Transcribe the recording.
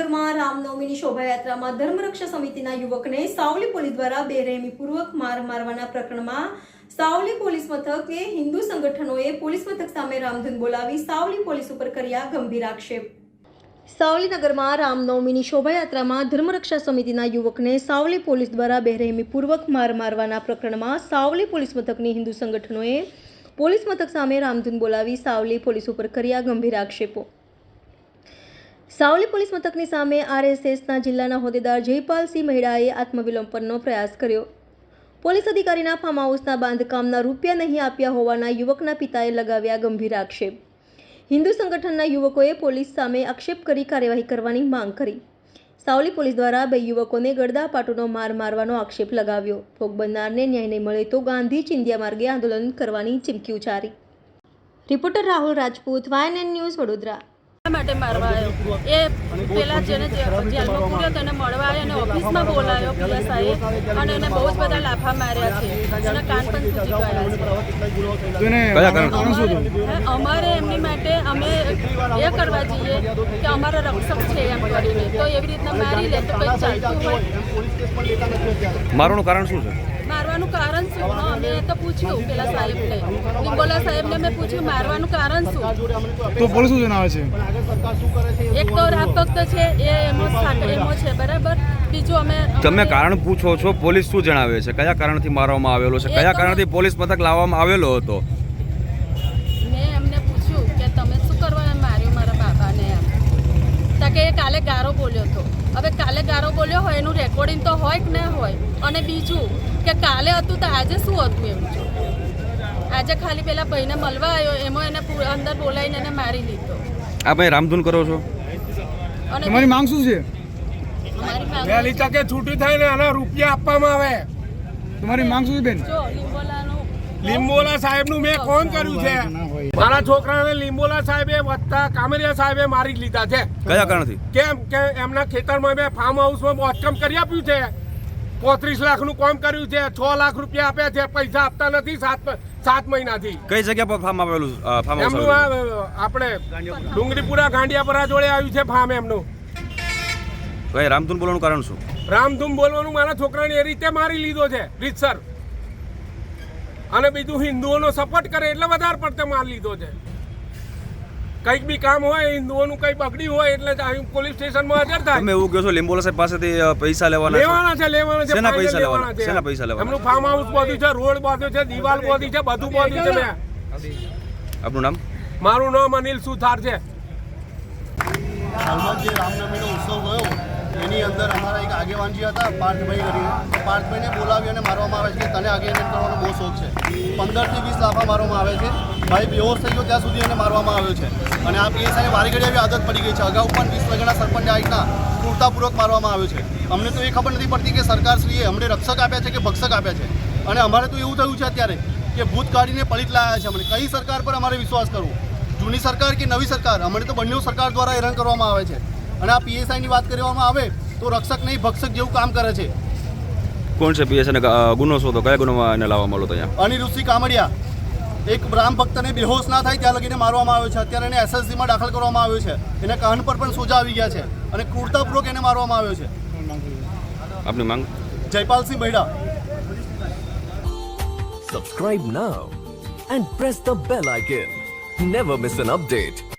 નગરમાં રામનવમીની શોભાયાત્રામાં ધર્મરક્ષા સમિતિના યુવકને સાવલી પોલીસ દ્વારા બેરહેમીપૂર્વક માર મારવાના પ્રકરણમાં સાવલી પોલીસ મથકે હિન્દુ સંગઠનોએ પોલીસ મથક સામે રામધૂન બોલાવી સાવલી પોલીસ ઉપર કર્યા ગંભીર આક્ષેપ. સાવલીનગરમાં રામનવમીની શોભાયાત્રામાં ધર્મરક્ષા સમિતિના યુવકને સાવલી પોલીસ દ્વારા બેરહેમીપૂર્વક માર મારવાના પ્રકરણમાં સાવલી પોલીસ મથકની હિન્દુ સંગઠનોએ પોલીસ મથક સામે રામધૂન બોલાવી સાવલી પોલીસ ઉપર કર્યા ગંભીર આક્ષેપો. સાવલી પોલીસ મથકની સામે આરએસએસના જિલ્લાના હોદ્દેદાર જયપાલસિંહ મહેડાએ આત્મવિલોપનનો પ્રયાસ કર્યો. પોલીસ અધિકારીના ફાર્મ હાઉસના બાંધકામના રૂપિયા નહીં આપ્યા હોવાના યુવકના પિતાએ લગાવ્યા ગંભીર આક્ષેપ. હિન્દુ સંગઠનના યુવકોએ પોલીસ સામે આક્ષેપ કરી કાર્યવાહી કરવાની માંગ કરી. સાવલી પોલીસ દ્વારા બે યુવકોને ગળદાપાટુનો માર મારવાનો આક્ષેપ લગાવ્યો. ભોગ બનનારને ન્યાય નહીં મળે તો ગાંધી ચિંધ્યા માર્ગે આંદોલન કરવાની ચીમકી ઉચ્ચારી. Reporter Rahul Rajput, YNN news Vadodara. શા માટે મારવા આવ્યો. એ પેલા જેને જેલમાં પૂર્યો તેને મળવા આવ્યો અને ઓફિસમાં બોલાયો પીએસઆઈએ અને એને બહુ જ બધા લાફા માર્યા છે. એના કાન પણ ફૂટી ગયા છે. અમારે એમની માટે અમે એ કરવા જઈએ કે અમારા રક્ષક છે એમ કરીને. તો એવી રીતના મારી લે તો કંઈ ચાલતું હોય. મારવાનું કારણ શું છે? કારણ શું? અમે તો પૂછ્યું પેલા સાહેબને. નિકોલા સાહેબને મેં પૂછ્યું મારવાનું કારણ શું? તો પોલીસ શું જણાવે છે? એક તો રાપભક્ત છે એ એમો એમો છે બરાબર? બીજું અમે તમે કારણ પૂછો છો પોલીસ શું જણાવે છે? કયા કારણથી મારવામાં આવેલો છે? કયા કારણથી પોલીસ મથક લાવવામાં આવેલો હતો? મેં એમને પૂછ્યું કે તમે શું કરવા માર્યો મારા બાબાને? એમ. કે એ કાલે ગારો બોલ્યો હતો. હવે કાલે ગારો બોલ્યો હોય એનું રેકોર્ડિંગ તો હોય કે ના હોય? અને બીજું કે કાલે હતું તો આજે શું હતું એમ આજે ખાલી પેલા ભાઈને મળવા આવ્યો એમાં એને અંદર બોલાવીને એને મારી લીધો. આ ભાઈ રામધૂન કરો છો? અને તમારી માંગ શું છે? વહેલી તકે છૂટી થાય ને આના રૂપિયા આપવામાં આવે. તમારી માંગ શું છે બેન? લીંબોલા સાહેબ મેં ફોન કર્યું છે. મારા છોકરાને લીંબોલા સાહેબે વત્તા કામરિયા સાહેબે મારી લીધા છે. કયા કારણથી? કેમ કે એમના ખેતરમાં મેં ફાર્મ હાઉસમાં બાંધકામ કરી આપ્યું છે. પોત્રીસ લાખનું કામ કર્યું છે છ લાખ રૂપિયા આપ્યા છે પૈસા આપતા નથી સાત સાત મહિનાથી. કઈ જગ્યા પર ફાર્મ આવેલું ફાર્મ એમનું આપણે ડુંગરીપુરા ગાંડિયાપરા જોડે આવ્યું છે ફાર્મ એમનું. કઈ રામધૂન બોલવાનું કારણ શું? રામધૂન બોલવાનું મારા છોકરાને એ રીતે મારી લીધો છે રીતસર. અને બીજું હિન્દુઓનો સપોર્ટ કરે એટલે વધારે પડતો માલ લીધો છે કંઈક બી કામ હોય હિન્દુઓનું કંઈ બગડ્યું હોય એટલે પોલીસ સ્ટેશનમાં હાજર તમે થાય એવું કહો છો લીંબોલા સાહેબ પાસેથી પૈસા લેવાના લેવાના છે લેવાના છે સેના પૈસા લેવાના? લેવાના છે. સેના પૈસા લેવાના? એમનું ફાર્મ હાઉસ બધું છે રોડ બધું છે દિવાલ બધી છે બધું બધું છે મેં આપનું નામ મારું નામ અનિલ સુથાર છે હાલમાં જે રામનવમીનો ઉત્સવ ગયો એની અંદર અમારા એક આગેવાનજી હતા, પાર્થભાઈ કરીને પાર્થભાઈને બોલાવી અને મારવામાં આવે છે કે તને આગેવાન કરવાનો બહુ શોખ છે. પંદરથી વીસ લાફા મારવામાં આવે છે. ભાઈ બેહોશ થઈ ગયો, ત્યાં સુધી એને મારવામાં આવ્યો છે. અને આ પીએસઆઈને વારી ઘડી આવી, આદત પડી ગઈ છે. અગાઉ પણ વીસ વગેરેના સરપંચને આ રીતના ક્રૂરતાપૂર્વક મારવામાં આવ્યો છે. અમને તો એ ખબર નથી પડતી કે સરકારશ્રીએ અમને રક્ષક આપ્યા છે કે ભક્ષક આપ્યા છે. અને અમારે તો એવું થયું છે અત્યારે કે ભૂત કાઢીને પલિત લાયા છે અમને. કઈ સરકાર પર અમારે વિશ્વાસ કરવો? જૂની સરકાર કે નવી સરકાર? અમને તો બંને સરકાર દ્વારા હેરાન કરવામાં આવે છે. અને આ પીએસઆઈની વાત કરવામાં આવે તો રક્ષક નહીં ભક્ષક જેવું કામ કરે છે. કોણ છે પીએસ અને ગુનો શું હતો કયા ગુનામાં એને લાવવામાં આવ્યો અહીંયા? અનિરુદ્ધસિંહ કામડિયા. એક રામ ભક્તને બેહોશ ના થાય ત્યાં લગીને મારવામાં આવ્યો છે. અત્યારે એને એસએસસીમાં દાખલ કરવામાં આવ્યો છે. એને કાન પર પણ સોજા આવી ગયા છે અને ક્રૂરતાપૂર્વક એને મારવામાં આવ્યો છે. આપની માંગ? Jaypalsinh Baida. Subscribe now and press the bell icon never miss an update.